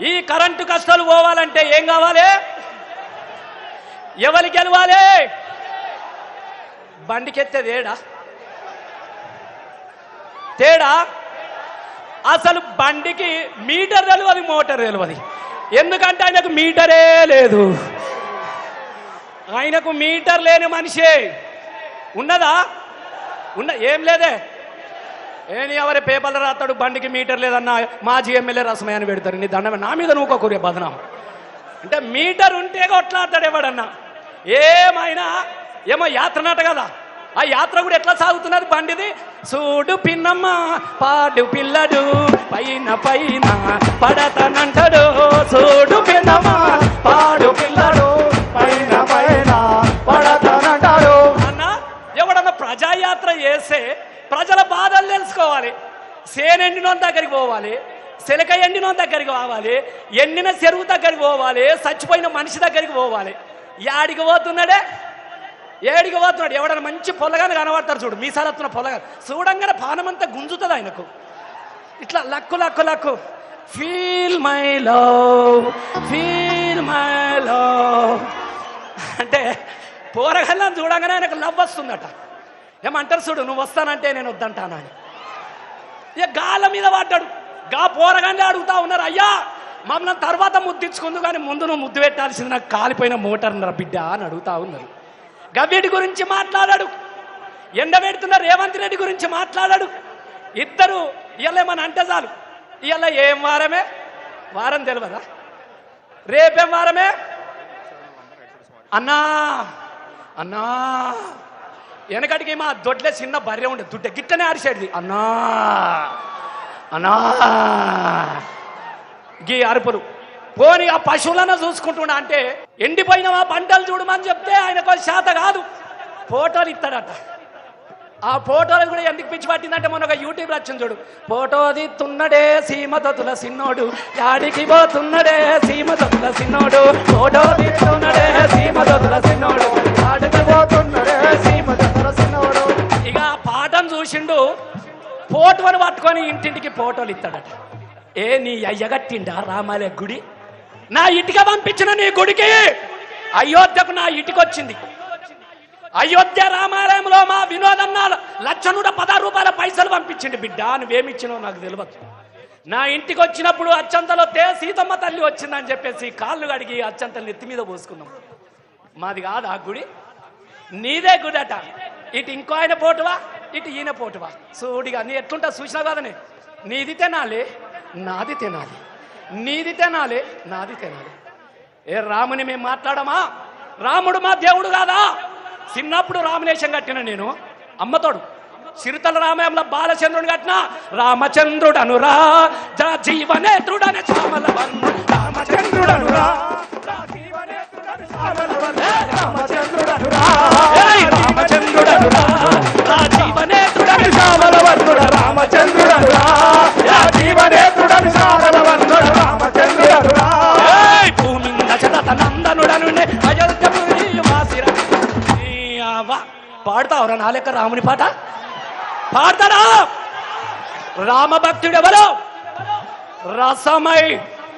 ఈ కరెంటు కష్టాలు పోవాలంటే ఏం కావాలి? ఎవరు గెలవాలి? బండికెత్తే తేడా తేడా? అసలు బండికి మీటర్ తెలియదు మోటార్ తెలియదు ఎందుకంటే ఆయనకు మీటరే లేదు. ఆయనకు మీటర్ లేని మనిషే. ఉన్నదా? ఉన్న ఏం లేదే? ఏని ఎవరి పేపర్లు రాస్తాడు? బండికి మీటర్ లేదన్న మాజీ ఎమ్మెల్యే రసమయ్య అని పెడతారు నీ దండమే నా మీద నువ్వు కూరే బదనాం. అంటే మీటర్ ఉంటే కొట్లాడతాడు ఎవడన్నా? ఏమైనా? ఏమో యాత్ర నాట కదా. ఆ యాత్ర కూడా ఎట్లా సాగుతున్నది బండిది? చూడు పిన్నమ్మ పాడు పిల్లడు పైన పైన పడతనంటాడు. చూడు పిన్నమ్మ పాడు పిల్ల సేనెండినోని దగ్గరికి పోవాలి సిలక ఎండినోని దగ్గరికి పోవాలి ఎండిన చెరువు దగ్గరికి పోవాలి చచ్చిపోయిన మనిషి దగ్గరికి పోవాలి. యాడికి పోతున్నాడే? ఏడికి పోతున్నాడు? ఎవడన్నా మంచి పొలగాని కనబడతారు చూడు మీసాలత్తున్న పొలగా చూడంగానే పానమంతా గుంజుతుంది ఆయనకు. ఇట్లా luck luck luck. Feel my love feel my love అంటే పోరగల్లని చూడంగానే ఆయనకు లవ్ వస్తుందట. ఏమంటారు చూడు నువ్వు వస్తానంటే నేను వద్దంటానా అని. ఇక గాల మీద పడ్డాడు గా పోరగానే అడుగుతా ఉన్నారు అయ్యా మమ్మల్ని తర్వాత ముద్దించుకుందు కానీ ముందు నువ్వు ముద్దు పెట్టాల్సింది నాకు కాలిపోయిన మోటార్ బిడ్డ అని అడుగుతా ఉన్నారు. గవ్వీడి గురించి మాట్లాడాడు. ఎండబెడుతున్న రేవంత్ రెడ్డి గురించి మాట్లాడాడు. ఇద్దరు ఇవాళ అంటే చాలు. ఇవాళ ఏం వారమే? వారం తెలియదా రేపేం వారమే? అన్నా అన్నా. వెనకటికి మా దొడ్లే చిన్న బర్రె ఉండే దుడ్డ. గిట్టనే అరిసేది అన్నా అన్నా. గీ అరుపులు. పోని ఆ పశువులను చూసుకుంటున్నా అంటే ఎండిపోయిన మా పంటలు చూడమని చెప్తే ఆయనకు శాత కాదు. ఫోటోలు ఇస్తాడట. ఆ ఫోటోలు కూడా ఎందుకు పిచ్చి పట్టిందంటే మొన్న ఒక యూట్యూబ్ వచ్చింది చూడు. ఫోటో దిత్తున్నడే సీమతతుల సిన్నోడు యాడికి పోతున్నడే సీమతతుల సిన్నోడు ఫోటో దిత్తున్నడే సీమతతుల సిన్నోడు ఫోటోని పట్టుకొని ఇంటింటికి ఫోటోలు ఇస్తాడట. ఏ నీ అయ్యగట్టిండా రామాలయ గుడి? నా ఇటుక పంపించిన నీ గుడికి అయోధ్యకు నా ఇటుకొచ్చింది. అయోధ్య రామాలయంలో మా వినోదన్న నూట పదహారు రూపాయల పైసలు పంపించింది బిడ్డ. నువ్వేమిచ్చినావు నాకు తెలియదు నా ఇంటికి వచ్చినప్పుడు అచ్చంతలో తే సీతమ్మ తల్లి వచ్చిందని చెప్పేసి కాళ్ళు కడిగి అచ్చంతలు నెత్తి మీద పోసుకున్నాం. మాది కాదు ఆ గుడి. నీదే గుడట. ఇటు ఇంకో ఆయన పోటువా ఇటు ఈయన పోటువా? చూడిగా నీ ఎట్లుంటా చూసినా కదనే? నీది తినాలి నాది తినాలి. నీది తినాలి నాది తినాలి. ఏ రాముని మేము మాట్లాడమా? రాముడు మా దేవుడు కాదా? చిన్నప్పుడు రామలేశం కట్టిన నేను అమ్మతోడు. చిరుతల రామాయంలో బాలచంద్రుడు కట్టిన రామచంద్రుడను రా జా జీవనేత్రుడని చామల వన్ను పాడతావురా నా లెక్క రాముని పాట? పాడతాడా? రామభక్తుడెవరు? రసమై